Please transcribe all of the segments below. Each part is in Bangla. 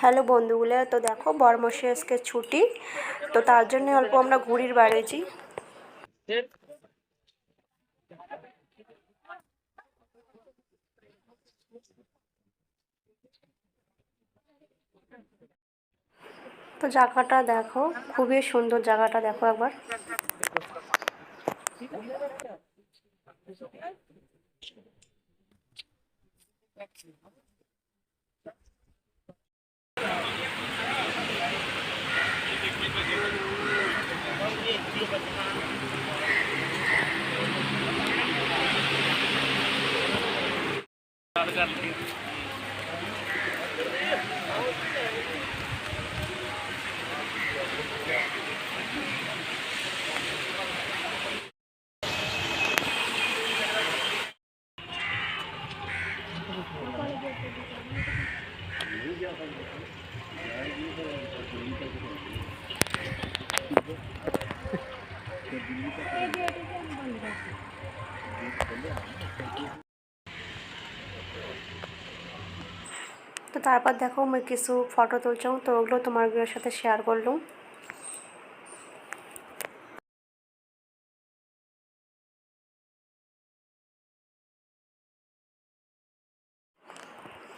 হ্যালো বন্ধুগুলো, তো দেখো বরমসে আজকে ছুটি, তো তার জন্য অল্প আমরা ঘুরির বেড়েছি তো জায়গাটা দেখো, খুবই সুন্দর জায়গাটা দেখো একবার। ਗੱਲ ਕਰ ਲਈ ਇਹ ਗੇਟ ਬੰਦ ਕਰ তো তারপর দেখো আমি কিছু ফটো তুলছিলাম, তো ওগুলো তোমার সাথে শেয়ার করলাম।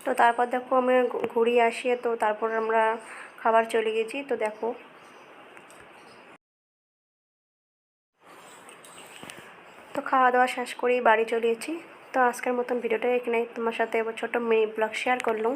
তো তারপর দেখো আমি ঘুরিয়ে আসিয়ে তো তারপর আমরা খাবার চলে গেছি, তো দেখো। তো খাওয়া দাওয়া শেষ করেই বাড়ি চলে তো আজকের মতন ভিডিওটা এখানে তোমার সাথে ছোটো মিনি ব্লগ শেয়ার করলাম।